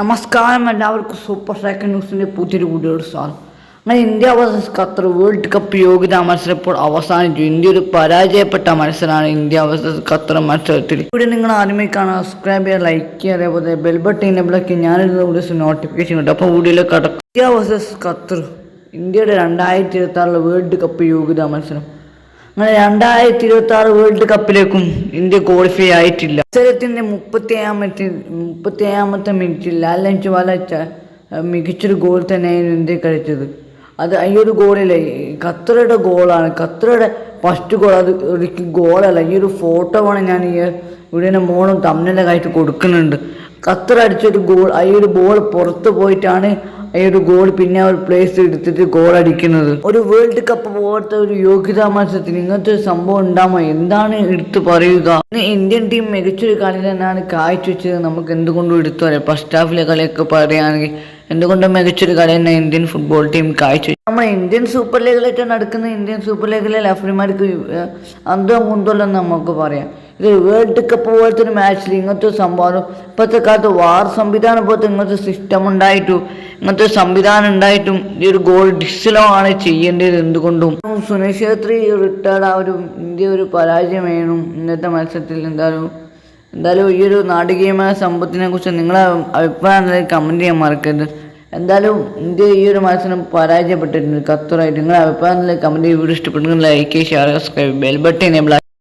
നമസ്കാരം എല്ലാവർക്കും super second ന്യൂസിന്റെ പുതിയൊരു വീഡിയോയുടെ സ്വാഗതം. അങ്ങനെ India versus Qatar world cup യോഗ്യതാ മത്സരം ഇപ്പോൾ അവസാനിച്ചു. ഇന്ത്യ ഒരു പരാജയപ്പെട്ട മത്സരമാണ് ഇന്ത്യ വേഴ്സസ് ഖത്തർ മത്സരത്തിൽ. ഇവിടെ നിങ്ങൾ ആദ്യമായി കാണാൻ സബ്സ്ക്രൈബ് ചെയ്യുക ലൈക്ക് ചെയ്യുക അതേപോലെ ബെൽ ബട്ടൺ എനബിളൊക്കെ ഞാനിരുന്ന വീഡിയോസ് നോട്ടിഫിക്കേഷൻ കിട്ടും അപ്പോൾ വീഡിയോയിൽ കടക്കും. ഇന്ത്യ വേഴ്സസ് ഖത്തർ ഇന്ത്യയുടെ രണ്ടായിരത്തി ഇരുപത്തി വേൾഡ് കപ്പ് യോഗ്യതാ മത്സരം. അങ്ങനെ രണ്ടായിരത്തി ഇരുപത്തി ആറ് വേൾഡ് കപ്പിലേക്കും ഇന്ത്യ ക്വാളിഫൈ ആയിട്ടില്ല. മത്സരത്തിന്റെ മുപ്പത്തി ഏഴാമത്തെ മുപ്പത്തി ഏഴാമത്തെ മിനിറ്റിൽ ലാലഞ്ച് വലച്ച മികച്ചൊരു ഗോൾ തന്നെയായിരുന്നു ഇന്ത്യ കളിച്ചത്. അത് ഈ ഒരു ഗോളിലെ ഖത്തറുടെ ഗോളാണ് ഖത്തറുടെ ഫസ്റ്റ് ഗോൾ അത് ഒരിക്കലും ഗോളല്ല ഈ ഒരു ഫോട്ടോ ആണ് ഞാൻ ഈ ഇവിടെ മോളും തമ്മിലൊക്കെ കൊടുക്കുന്നുണ്ട്. ഖത്തർ അടിച്ചൊരു ഗോൾ ഈ ഒരു ബോൾ പുറത്ത് പോയിട്ടാണ് ഒരു ഗോൾ പിന്നെ ഒരു പ്ലേസ് എടുത്തിട്ട് ഗോൾ അടിക്കുന്നത്. ഒരു വേൾഡ് കപ്പ് പോലത്തെ ഒരു യോഗ്യതാ മത്സരത്തിൽ ഇങ്ങനത്തെ ഒരു സംഭവം ഉണ്ടാമോ എന്താണ് എടുത്തു പറയുക? ഇന്ത്യൻ ടീം മികച്ചൊരു കളി തന്നെയാണ് കാഴ്ചവെച്ചത്. നമുക്ക് എന്തുകൊണ്ടും എടുത്തു പറയാം. ഫസ്റ്റ് ഹാഫിലെ കളിയൊക്കെ പറയുകയാണെങ്കിൽ എന്തുകൊണ്ടും മികച്ചൊരു കളി തന്നെ ഇന്ത്യൻ ഫുട്ബോൾ ടീം കാഴ്ച നമ്മുടെ ഇന്ത്യൻ സൂപ്പർ ലീഗിലേറ്റ് നടക്കുന്ന ഇന്ത്യൻ സൂപ്പർ ലീഗിലെ ലഫ്രിമാർക്ക് അന്തം കുന്തല്ലെന്ന് നമുക്ക് പറയാം. ഇത് വേൾഡ് കപ്പ് പോലത്തെ ഒരു മാച്ചിൽ ഇങ്ങനത്തെ സംഭവം ഇപ്പോഴത്തെ കാലത്ത് വാർ സംവിധാനം പോലത്തെ ഇങ്ങനത്തെ സിസ്റ്റം ഉണ്ടായിട്ടും ഇങ്ങനത്തെ സംവിധാനം ഉണ്ടായിട്ടും ഈ ഒരു ഗോൾ ഡിസിലോ ആണ് ചെയ്യേണ്ടത് എന്തുകൊണ്ടും. സുനിൽ ഛേത്രി റിട്ടയർഡ് ആ ഒരു ഇന്ത്യ ഒരു പരാജയം വേണം ഇന്നത്തെ മത്സരത്തിൽ എന്തായാലും. എന്തായാലും ഈ ഒരു നാടകീയമായ സമ്പത്തിനെ കുറിച്ച് നിങ്ങളെ അഭിപ്രായം കമന്റ് ചെയ്യാൻ മറക്കരുത്. എന്തായാലും ഇന്ത്യ ഈ ഒരു മത്സരം പരാജയപ്പെട്ടിട്ടുണ്ട്. ഖത്തറായിട്ട് നിങ്ങളെ അഭിപ്രായം കമന്റ് വീഡിയോ ഇഷ്ടപ്പെട്ടെങ്കിൽ like share subscribe bell button